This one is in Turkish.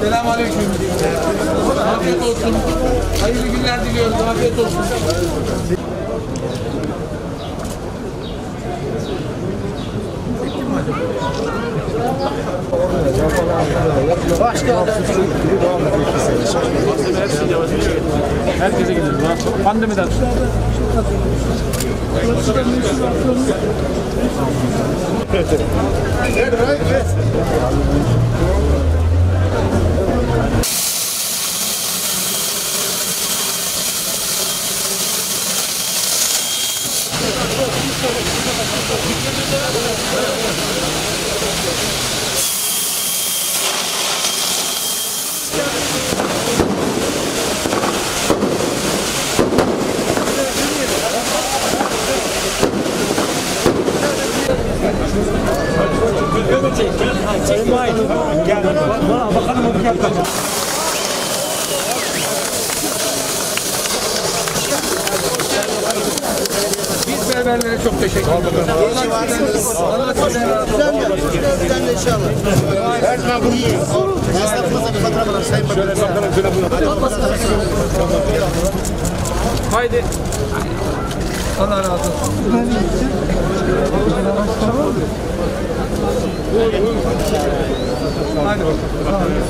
Selamünaleyküm. Afiyet olsun. Hayırlı günler diliyoruz. Afiyet olsun. Herkese gidiyor. Pandemiden. Biz berberlere çok teşekkür ederiz. Allah sizden, Allah sizden razı olsun. Haydi. Allah razı olsun. Hadi bakalım.